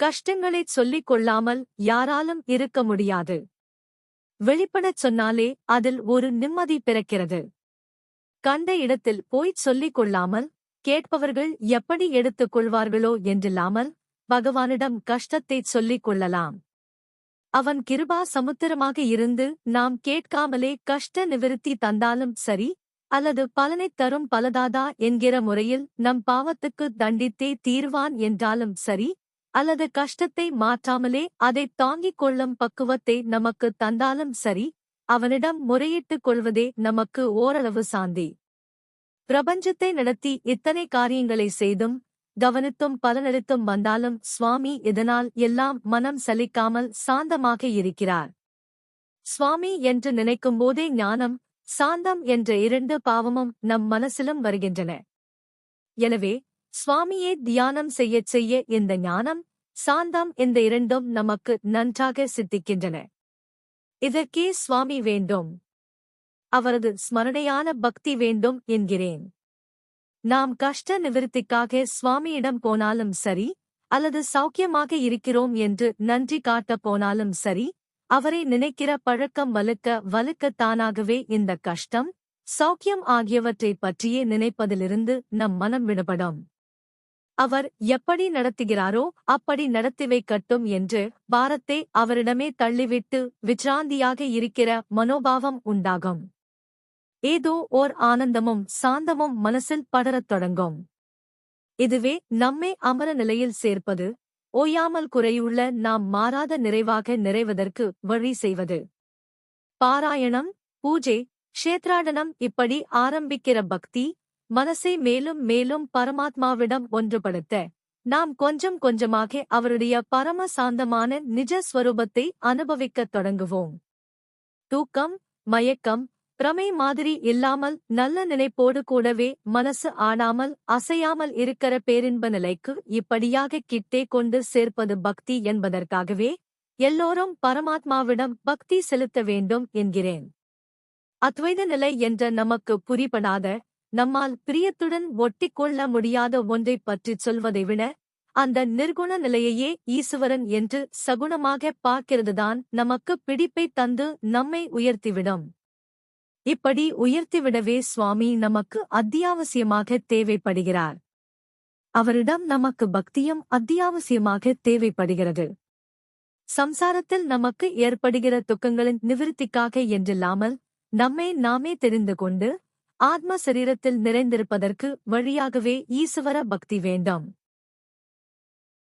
கஷ்டங்களைச் சொல்லிக் கொள்ளாமல் யாராலும் இருக்க முடியாது. வெளிப்படச் சொன்னாலே அதில் ஒரு நிம்மதி பிறக்கிறது. கண்ட இடத்தில் போய்ச் சொல்லிக் கொள்ளாமல் கேட்பவர்கள் எப்படி எடுத்துக் கொள்வார்களோ என்றில்லாமல் பகவானிடம் கஷ்டத்தைச் சொல்லிக் கொள்ளலாம். அவன் கிருபா சமுத்திரமாக இருந்து நாம் கேட்காமலே கஷ்ட நிவிருத்தி தந்தாலும் சரி அல்லது பலனைத் தரும் பலதாதா என்கிற முறையில் நம் பாவத்துக்கு தண்டித்தே தீர்வான் என்றாலும் சரி அல்லது கஷ்டத்தை மாற்றாமலே அதைத் தாங்கிக் கொள்ளும் பக்குவத்தை நமக்கு தந்தாலும் சரி அவனிடம் முறையிட்டுக் கொள்வதே நமக்கு ஓரளவு சாந்தி. பிரபஞ்சத்தை நடத்தி இத்தனை காரியங்களை செய்தும் கவனித்தும் பலனளித்தும் வந்தாலும் சுவாமி இதனால் எல்லாம் மனம் சலிக்காமல் சாந்தமாக இருக்கிறார். சுவாமி என்று நினைக்கும்போதே ஞானம் சாந்தம் என்ற இரண்டு பாவமும் நம் மனசிலும் வருகின்றன. எனவே சுவாமியே தியானம் செய்யச் செய்ய இந்த ஞானம் சாந்தம் இந்த இரண்டும் நமக்கு நன்றாக சித்திக்கின்றன. இதற்கே சுவாமி வேண்டும். அவரது ஸ்மரணையான பக்தி வேண்டும் என்கிறேன். நாம் கஷ்ட நிவிருத்திக்காக சுவாமியிடம் போனாலும் சரி அல்லது சௌக்கியமாக இருக்கிறோம் என்று நன்றி காட்டப் போனாலும் சரி அவரை நினைக்கிற பழக்கம் வலுக்க வலுக்க தானாகவே இந்த கஷ்டம் சௌக்கியம் ஆகியவற்றைப் பற்றியே நினைப்பதிலிருந்து நம் மனம் விடுபடும். அவர் எப்படி நடத்துகிறாரோ அப்படி நடத்தி வைக்கட்டும் என்று பாரத்தை அவரிடமே தள்ளிவிட்டு விச்ராந்தியாக இருக்கிற மனோபாவம் உண்டாகும். ஏதோ ஓர் ஆனந்தமும் சாந்தமும் மனசில் படரத் தொடங்கும். இதுவே நம்மை அமர நிலையில் சேர்ப்பது ஓயாமல் குறையுள்ள நாம் மாறாத நிறைவாக நிறைவதற்கு வழி செய்வது. பாராயணம் பூஜை க்ஷேத்ராடனம் இப்படி ஆரம்பிக்கிற பக்தி மனசை மேலும் மேலும் பரமாத்மாவிடம் ஒன்றுபடுத்த நாம் கொஞ்சம் கொஞ்சமாக அவருடைய பரம சாந்தமான நிஜ ஸ்வரூபத்தை அனுபவிக்கத் தொடங்குவோம். தூக்கம் மயக்கம் பிரமை மாதிரி இல்லாமல் நல்ல நினைப்போடு கூடவே மனசு ஆடாமல் அசையாமல் இருக்கிற பேரின்ப நிலைக்கு இப்படியாக கிட்டே கொண்டு சேர்ப்பது பக்தி என்பதற்காகவே எல்லோரும் பரமாத்மாவிடம் பக்தி செலுத்த வேண்டும் என்கிறேன். அத்வைத நிலை என்ற நமக்கு புரிபடாத நம்மால் பிரியத்துடன் ஒட்டிக்கொள்ள முடியாத ஒன்றைப் பற்றிச் சொல்வதை விட அந்த நிர்குண நிலையையே ஈசுவரன் என்று சகுணமாக பார்க்கிறதுதான் நமக்கு பிடிப்பை தந்து நம்மை உயர்த்திவிடும். இப்படி உயர்த்திவிடவே சுவாமி நமக்கு அத்தியாவசியமாக தேவைப்படுகிறார். அவரிடம் நமக்கு பக்தியும் அத்தியாவசியமாக தேவைப்படுகிறது. சம்சாரத்தில் நமக்கு ஏற்படுகிற துக்கங்களின் நிவிருத்திக்காக என்றில்லாமல் நம்மை நாமே தெரிந்து கொண்டு ஆத்ம சரீரத்தில் நிறைந்திருப்பதற்கு வழியாகவே ஈசுவர பக்தி வேண்டும்.